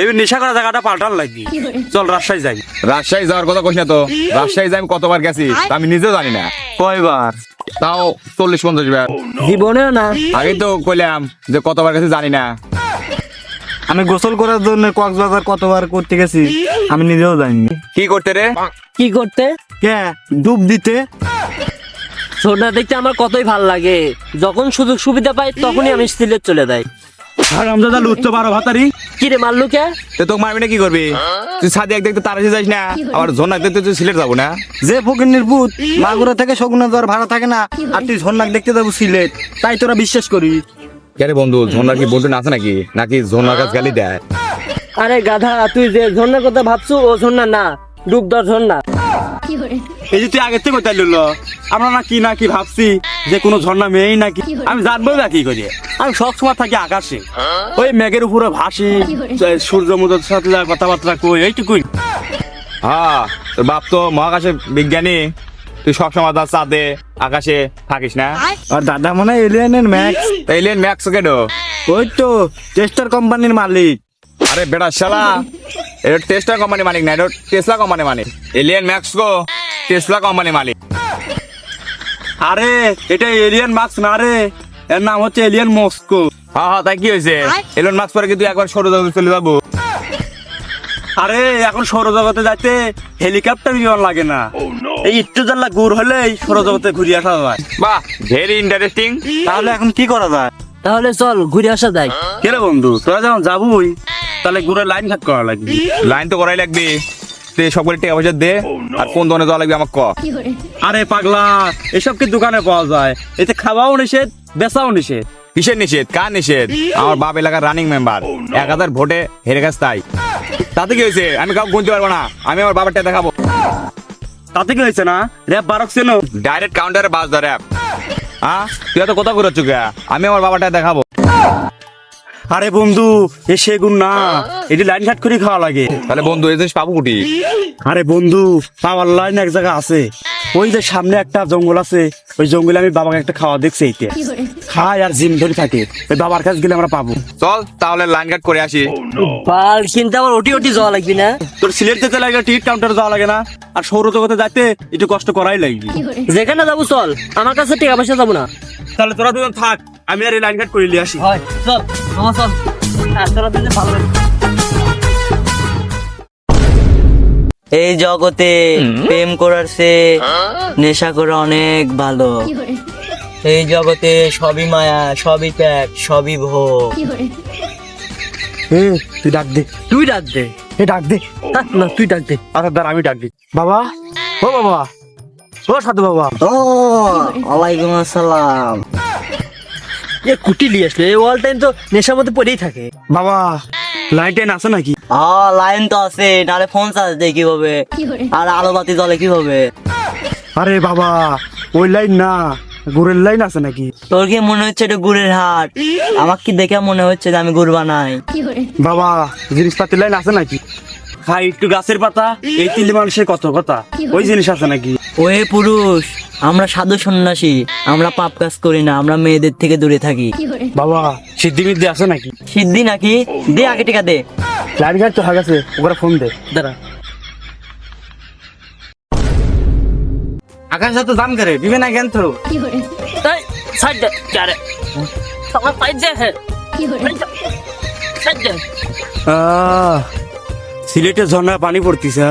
এবার নেশা করা জায়গাটা পাল্টান লাগবে চল রাজশাহী যাই। রাজশাহী যাওয়ার কথা কইস না তো? রাজশাহী যাই আমি কতবার গেছি তা আমি নিজেও জানি না। কয়বার? তাও চল্লিশ পঞ্চাশ বার। জীবনেও না। আগে তো কইলাম যে কতবার গেছি জানি না। আমি গোসল করার জন্য কক্সবাজার কতবার করতে গেছি আমি নিজেও জানি কি করতে রে? কি করতে? কে? ডুব দিতে। ছোটনা দেখতে আমার কতই ভালো লাগে। যখন সুযোগ সুবিধা পাই তখনই আমি সিলেট চলে যাই। লুচ্ছ বারো ভাতারি। কি রে মারলু কে? তো তোকে মারবি না কি করবি? তুই সাদি এক দেখতে তার এসে যাস না। আবার ঝোনাক দেখতে তুই সিলেট যাব না? যে পুত মাগুরা থেকে শগুনা ভাড়া থাকে না। আর তুই ঝর্ণাক দেখতে যাব সিলেট। তাই তোরা বিশ্বাস করি। কে বন্ধু ঝোনার কি বন্ধু আছে নাকি? নাকি ঝোনার কাছে গালি দেয়? আরে গাধা তুই যে ঝর্ণার কথা ভাবছু ও ঝর্ণা না ডুবদার ঝর্ণা এই যে তুই আগের থেকে কোথায় লুলো আমরা না কি না কি ভাবছি যে কোনো ঝর্ণা মেয়েই নাকি? আমি জানব না কি করি। আমি সবসময় থাকি আকাশে। ওই মেঘের উপরে ভাসি সূর্য মুদ্রার সাথে কথাবার্তা কই এইটুকুই। হ্যাঁ তোর বাপ তো মহাকাশে বিজ্ঞানী। তুই সবসময় তার চাঁদে আকাশে থাকিস না? আর দাদা মনে এলিয়ানের ম্যাক্স এলিয়েন ম্যাক্স কেন? ওই তো টেস্টার কোম্পানির মালিক। আরে বেটা শালা। এটা টেস্টার কোম্পানি মালিক না এটা টেসলা কোম্পানি মালিক। এলিয়েন ম্যাক্স গো টেসলা কোম্পানি মালিক। আরে এটা এলিয়ান মার্কস না রে এর নাম হচ্ছে এলিয়ান মস্কো হ্যাঁ হ্যাঁ তাই কি হয়েছে? এলন মাস্ক পরে কি তুই একবার সৌর জগতে চলে যাব। আরে এখন সৌরজগতে যাইতে হেলিকপ্টার বিমান লাগে না। এই একটু জানলা গুড় হলেই সৌরজগতে ঘুরে আসা যায়। বাহ ভেরি ইন্টারেস্টিং তাহলে এখন কি করা যায়? তাহলে চল ঘুরে আসা যায় কেরে বন্ধু তোরা যখন যাবই তাহলে গুড়ের লাইন ঘাট করা লাগবে। লাইন তো করাই লাগবে। তুই সকলে টাকা পয়সা দে আর কোন দোকানে যাওয়া লাগবে আমাকে ক। আরে পাগলা এসব কি দোকানে পাওয়া যায়? এতে খাওয়াও নিষেধ বেচাও নিষেধ। কিসের নিষেধ? কার নিষেধ? আমার বাপ এলাকার রানিং মেম্বার এক হাজার ভোটে হেরে গেছে তাই। তাতে কি হয়েছে? আমি কাউকে গুনতে পারব না। আমি আমার বাবারটা দেখাবো। তাতে কি হয়েছে না? র্যাপ বারক চেনো? ডাইরেক্ট কাউন্টারে বাস ধরে। হ্যাঁ তুই এত কথা করে চুকে আমি আমার বাবারটা দেখাবো। আরে বন্ধু এ সেগুন না এটি লাইন ঘাট করে খাওয়া লাগে। তাহলে বন্ধু এই জিনিস পাবো কুটি আরে বন্ধু পাওয়ার লাইন এক জায়গা আছে। ওই যে সামনে একটা জঙ্গল আছে ওই জঙ্গলে আমি বাবাকে একটা খাওয়া দেখছি এইতে। খায় আর জিম ধরে থাকে। ওই বাবার কাছে গেলে আমরা পাবো। চল তাহলে লাইন কাট করে আসি। বাল কিন্তু আমার ওটি ওটি যাওয়া লাগবে না? তোর সিলেট যেতে লাগে টিকিট কাউন্টারে যাওয়া লাগে না। আর সৌরজগতে যাইতে একটু কষ্ট করাই লাগবে। যেখানে যাব চল আমার কাছে টাকা পয়সা যাব না। তাহলে তোরা দুজন থাক। আমি আর এই লাইন ঘাট করে নিয়ে আসি। হয় চল আমার চল। তোরা দুজনে ভালো এই জগতে প্রেম করার সে নেশা করা অনেক ভালো। এই জগতে সবই মায়া সবই ত্যাগ সবই ভোগ। তুই ডাক দে। তুই ডাক দে। এ ডাক দে। না তুই ডাক দে। আচ্ছা দাঁড়া আমি ডাক দিই বাবা ও বাবা ও সাধু বাবা। ও ওয়ালাইকুম আসসালাম। এ কুটি নিয়ে আসলে। এই অল টাইম তো নেশার মধ্যে পড়েই থাকে। বাবা লাইন টাইন আছে নাকি? ও লাইন তো আছে নাহলে ফোন চার্জ দেয় কীভাবে? আর আলো বাতি জ্বলে কীভাবে? আরে বাবা ওই লাইন না গুড়ের লাইন আছে নাকি? তোর কি মনে হচ্ছে এটা গুড়ের হাট? আমার কি দেখে মনে হচ্ছে যে আমি গুড় বানাই? বাবা জিনিসপাতির লাইন আছে নাকি? খাই একটু গাছের পাতা এই তিলি মানুষের কত কথা? ওই জিনিস আছে নাকি? ওহে পুরুষ আমরা সাধু সন্ন্যাসী আমরা পাপ কাজ করি না আমরা মেয়েদের থেকে দূরে থাকি। বাবা সিদ্ধি মিদ্ধি আছে নাকি? সিদ্ধি নাকি? দে আগে টিকা দে। লাইন ঘাট তো হয়ে গেছে ওরা ফোন দে। দাঁড়া। আকাশ তো দাম করে দিবে না জ্ঞান তো। তাই সাইড দে চারে তোমার সাইড দে হে সাইড দে। আ সিলেটে ঝর্ণা পানি পড়তিছে।